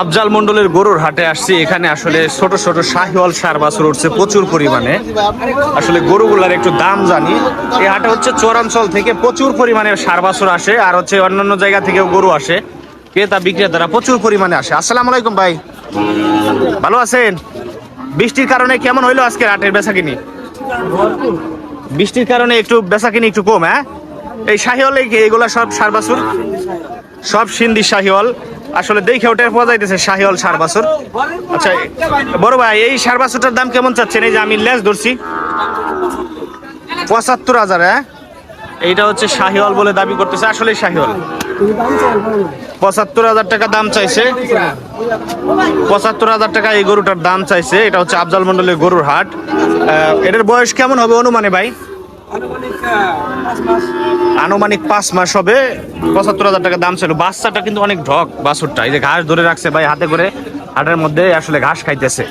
আফজাল মন্ডলের গরুর হাটে আসছি। এখানে আসলে ছোট ছোট শাহিওয়াল সার বাছুর উঠছে প্রচুর পরিমাণে। আসলে গরুগুলার একটু দাম জানি। এই হাটে হচ্ছে চরাঞ্চল থেকে প্রচুর পরিমাণে সার বাছুর আসে আর হচ্ছে অন্যান্য জায়গা থেকেও গরু আসে। ক্রেতা, বিক্রেতারা প্রচুর পরিমাণে আসে। আসসালামু আলাইকুম ভাই। ভালো আছেন? বৃষ্টির কারণে কেমন হইল আজকে হাটের বেচাকিনি? বৃষ্টির কারণে একটু বেচাকিনি একটু কম হ্যাঁ? এই শাহিওয়াল এইগুলা সব সার বাছুর সব সিন্ধি শাহিওয়াল। আসলে দেখে ওটার পাওয়া যাইতেছে শাহিওয়াল সার বাছুর। আচ্ছা বড় ভাই, এই সার বাছুরটার দাম কেমন চাচ্ছেন? এই যে আমি লেস ধরছি। পঁচাত্তর হাজার হ্যাঁ? এইটা হচ্ছে শাহিওয়াল বলে দাবি করতেছে আসলে শাহিওয়াল। পঁচাত্তর হাজার টাকা দাম চাইছে। পঁচাত্তর হাজার টাকা এই গরুটার দাম চাইছে। এটা হচ্ছে আফজাল মন্ডলের গরুর হাট। এটার বয়স কেমন হবে অনুমানে ভাই? আনুমানিক পাঁচ মাস হবে। পঁচাত্তর হাজার টাকা দাম ছিল। বাচ্চাটা কিন্তু অনেক ঢক বাছুরটা। এই যে ঘাস ধরে রাখছে ভাই হাতে করে হাটের মধ্যে আসলে ঘাস খাইতেছে।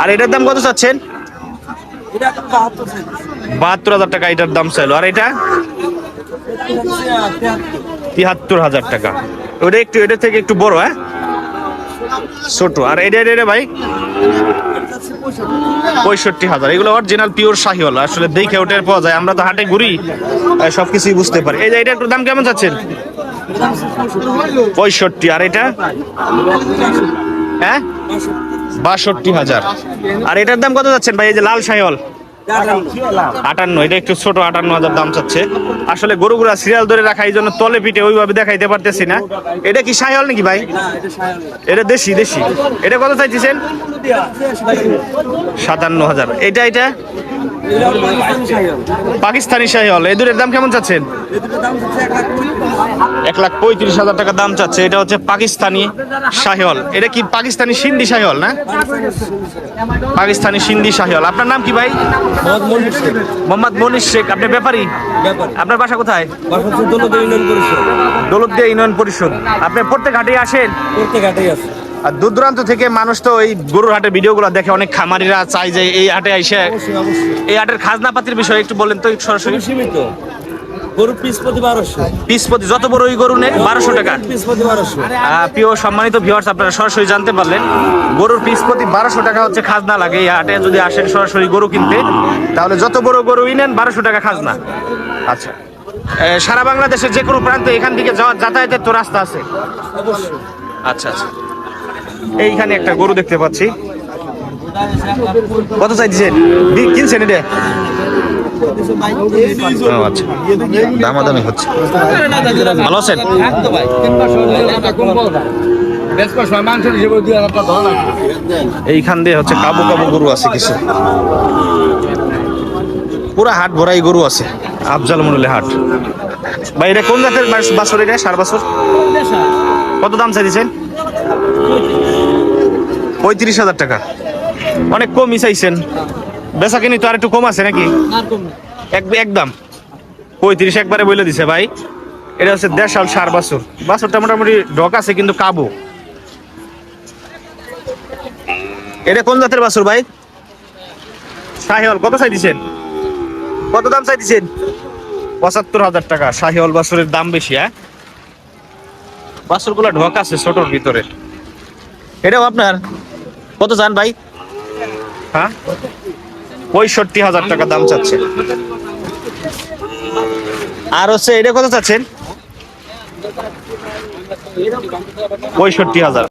আর এটার দাম কত চাচ্ছেন? বাহাত্তর হাজার টাকা এটার দাম চাইলো আর এটা? তিয়াত্তর হাজার টাকা। ওটা একটু এটা থেকে একটু বড় হ্যাঁ? ছোট। আর এটা এটা ভাই? পঁয়ষট্টি হাজার। এগুলো অরিজিনাল পিওর শাহিওয়াল। আসলে দেখে ওটার পাওয়া যায়। আমরা তো হাটে ঘুরি আহ, সবকিছুই বুঝতে পারি। এই যে এটা একটু দাম কেমন যাচ্ছেন পঁয়ষট্টি। আর এটা? হ্যাঁ? বাষট্টি হাজার। আর এটার দাম কত যাচ্ছেন ভাই? এই যে লাল শাহিওয়াল। আটান্ন, এটা একটু ছোট আটান্ন হাজার দাম চাচ্ছে। আসলে গরুগুলা সিরিয়াল ধরে রাখা, এই জন্য তলে পিঠে ওইভাবে দেখাইতে পারতেছি না। এটা কি শাহিওয়াল নাকি ভাই? এটা দেশি দেশি। এটা কত চাইতেছেন? সাতান্ন হাজার। এটা এটা? পাকিস্তানি শাহিওয়াল এই দুটোর দাম কেমন চাচ্ছেন? এক লাখ পঁয়ত্রিশ হাজার টাকা দাম চাচ্ছে এটা হচ্ছে পাকিস্তানি শাহিওয়াল। এটা কি পাকিস্তানি সিন্ধি শাহিওয়াল না? পাকিস্তানি সিন্ধি শাহিওয়াল। আপনার নাম কি ভাই? মোহাম্মদ মনির শেখ। আপনি ব্যাপারী? আপনার বাসা কোথায়? দৌলতদিয়া ইউনিয়ন পরিষদ। আপনি প্রত্যেক হাটে আসেন? আর দূর দূরান্ত থেকে মানুষ তো এই গরুর হাটের ভিডিওগুলো দেখে অনেক খামারিরা চাই যে এই হাটে এসে এই হাটের খাজনা পাতির বিষয়ে একটু বলেন তো সরাসরি। সীমিত। গরু পিস প্রতি বারোশো। পিস যত বড় ওই গরু নেই বারোশো টাকা। পিস বারোশো। প্রিয় সম্মানিত ভিউয়ার্স আপনারা সরাসরি জানতে পারলেন গরুর পিস প্রতি বারোশো টাকা হচ্ছে খাজনা লাগে এই হাটে। যদি আসেন সরাসরি গরু কিনতে তাহলে যত বড় গরুই নেন বারোশো টাকা খাজনা। আচ্ছা। সারা বাংলাদেশের যে কোনো প্রান্তে এখান থেকে যাওয়া যাতায়াতের তো রাস্তা আছে। আচ্ছা আচ্ছা। এইখানে একটা গরু দেখতে পাচ্ছি। কত চাইছেন বি- কিনছেন এটা? আচ্ছা। এইখান দিয়ে হচ্ছে কাবু কাবু গরু আছে কিছু। পুরা হাট ভরাই গরু আছে। আফজাল মনুলে হাট। ভাই, এটা কোন জাতের বাছুর এটা? সার বাছুর কত দাম চাইছেন পঁয়ত্রিশ হাজার টাকা। অনেক কমই চাইছেন বেচা কিনি তো আর একটু কম আছে নাকি? একদম পঁয়ত্রিশ একবারে বলে দিছে ভাই। এটা হচ্ছে দেশাল সার বাছুর। বাছুরটা মোটামুটি ঢক আছে কিন্তু কাবু। এটা কোন জাতের বাছুর ভাই? শাহিওয়াল কত চাই দিছেন? কত দাম চাই দিছেন? পঁচাত্তর হাজার টাকা শাহিওয়াল বাছুরের দাম বেশি হ্যাঁ? বাছুরগুলো ঢোকা আছে ছোটর ভিতরে। এটাও আপনার? কত চান ভাই? হ্যাঁ? পঁয়ষট্টি হাজার টাকা দাম চাচ্ছে। আর হচ্ছে এটা কত চাচ্ছেন? পঁয়ষট্টি হাজার।